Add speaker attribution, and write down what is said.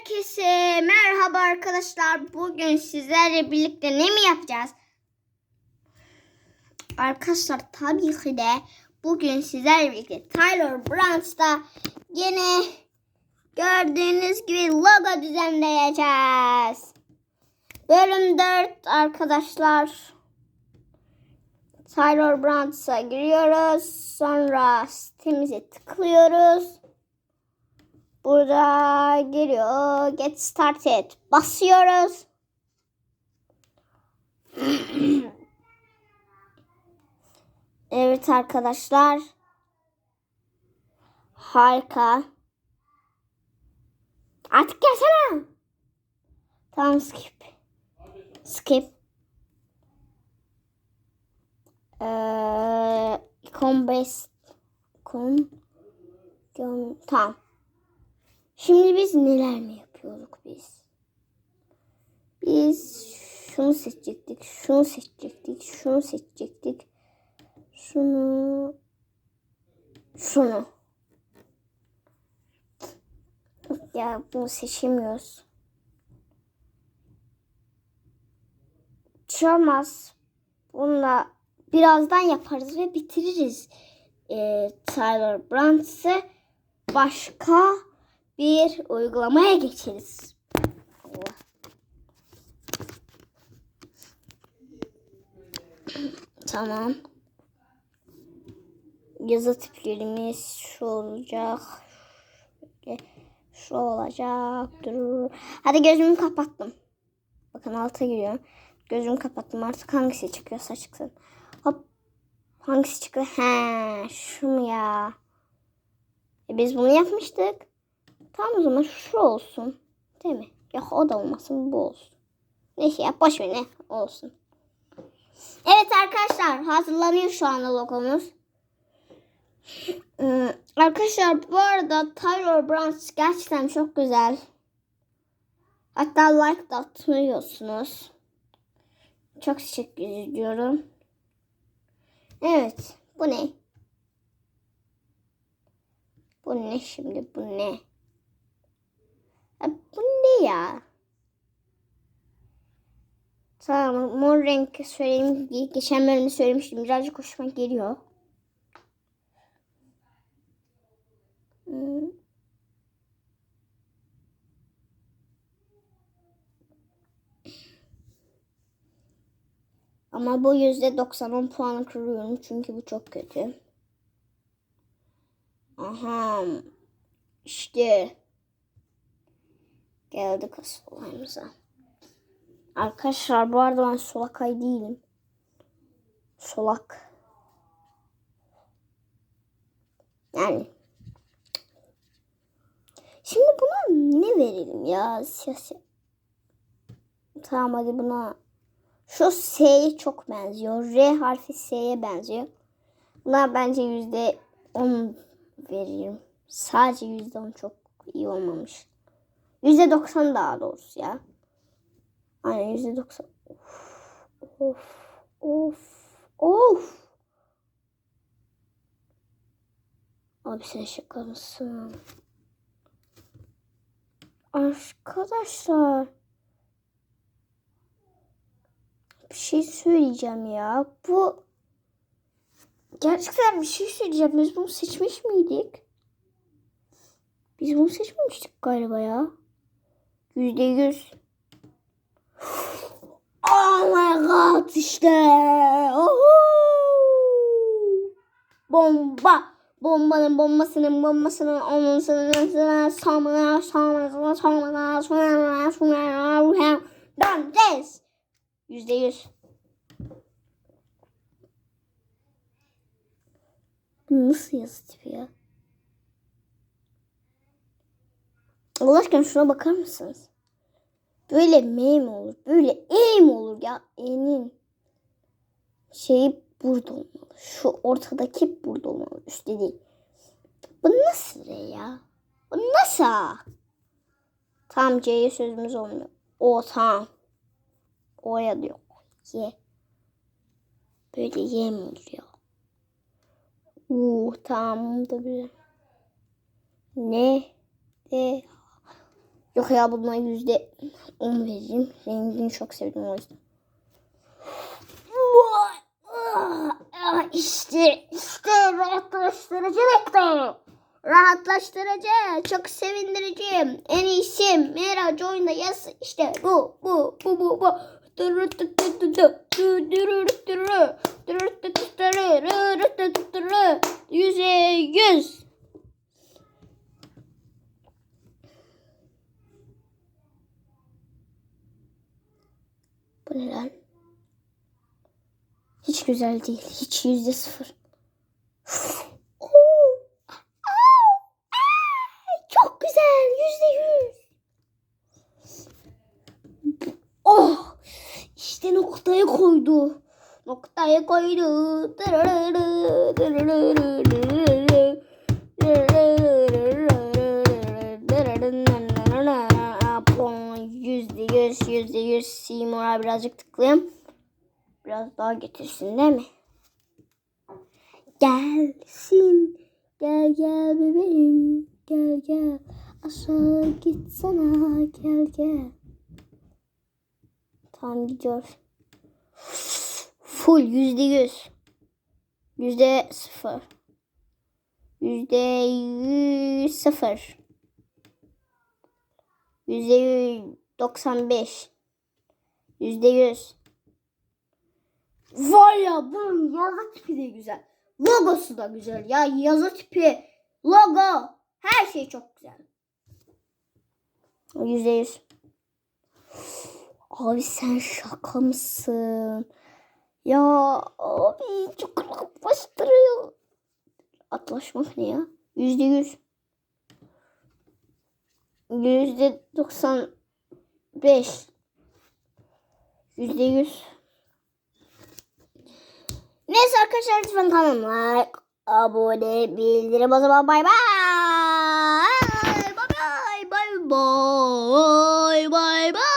Speaker 1: Herkese merhaba arkadaşlar. Bugün sizlerle birlikte ne mi yapacağız? Arkadaşlar tabii ki de bugün sizlerle birlikte Tyler Branch'ta yine gördüğünüz gibi logo düzenleyeceğiz. Bölüm 4 arkadaşlar. Tyler Branch'a giriyoruz. Sonra sitemize tıklıyoruz. Burada geliyor. Get started. Basıyoruz. evet arkadaşlar. Harika. Artık gelsene. Tamam skip. Skip. Ee, based. Icon. Icon- Tamam. Şimdi biz neler mi yapıyorduk biz? Biz şunu seçecektik, şunu seçecektik, şunu seçecektik. Şunu, şunu. Ya bunu seçemiyoruz. Çalmaz. Bununla birazdan yaparız ve bitiririz. Ee, Tyler Brands'ı başka bir uygulamaya geçeriz. Tamam. Yazı tiplerimiz şu olacak. Şu olacak. Dur. Hadi gözümü kapattım. Bakın alta giriyorum. Gözümü kapattım. Artık hangisi çıkıyorsa çıksın. Hop. Hangisi çıktı? He, şu mu ya? E biz bunu yapmıştık. Tamam o zaman şu olsun. Değil mi? Yok o da olmasın bu olsun. Neyse ya boş ver ne olsun. Evet arkadaşlar hazırlanıyor şu anda logomuz. Ee, arkadaşlar bu arada Tyler Branch gerçekten çok güzel. Hatta like da atmıyorsunuz. Çok teşekkür ediyorum. Evet bu ne? Bu ne şimdi bu ne? Ya? Tamam mor renk söyleyeyim. Geçen bölümde söylemiştim. Birazcık hoşuma geliyor. Hmm. Ama bu yüzde 90 puanı kırıyorum çünkü bu çok kötü. Aha. İşte. Geldik asıl. Arkadaşlar bu arada ben solakay değilim. Solak. Yani. Şimdi buna ne verelim ya? Siyasi. Tamam hadi buna. Şu S'ye çok benziyor. R harfi S'ye benziyor. Buna bence yüzde on veririm. Sadece yüzde on çok iyi olmamış. Yüzde doksan daha doğrusu ya. Aynen yüzde doksan. Of, of, of. Abi sen şaka mısın? Arkadaşlar. Bir şey söyleyeceğim ya. Bu gerçekten bir şey söyleyeceğim. Biz bunu seçmiş miydik? Biz bunu seçmemiştik galiba ya. Yüzde yüz. Oh my god işte. Oho! Bomba. Bombanın bombasının bombasının olmasının samına samına samına samına samına Dantes. Yüzde yüz. Nasıl yazı tipi ya? Allah şuna bakar mısınız? Böyle M mi olur? Böyle E mi olur ya? E'nin şeyi burada olmalı. Şu ortadaki burada olmalı. Üstte değil. Bu nasıl R ya? Bu nasıl? Tam C'ye sözümüz olmuyor. O tamam. O'ya diyor. Y. Böyle Y mi oluyor? U tamam da bir. Ne? De Yok ya buna yüzde on vereyim. Rengini çok sevdim o yüzden. Ah, İşte, işte rahatlaştırıcı nokta. Rahatlaştırıcı, çok sevindirici. En iyisi Merac oyunda yaz. İşte bu, bu, bu, bu, bu. Yüze yüz. Bu ne? Hiç güzel değil. Hiç yüzde sıfır. Çok güzel. Yüzde yüz. Oh! İşte noktayı koydu. Noktayı koydu. Seymour'a birazcık tıklayayım. Biraz daha getirsin değil mi? Gelsin. Gel gel bebeğim. Gel gel. Aşağı gitsene. Gel gel. Tamam gidiyor. Full yüzde yüz. Yüzde sıfır. Yüzde yüz sıfır. Yüzde yüz doksan beş. Yüzde yüz. Var ya bunun yazı tipi de güzel. Logosu da güzel ya. Yazı tipi, logo, her şey çok güzel. Yüzde yüz. Abi sen şaka mısın? Ya abi çok rahatlaştırıyor. Atlaşmak ne ya? Yüzde yüz. Yüzde doksan beş. Yüzde yüz. Neyse arkadaşlar lütfen kanalıma like, abone, bildirim o zaman bay bay. Bay bay bay bay bay bay.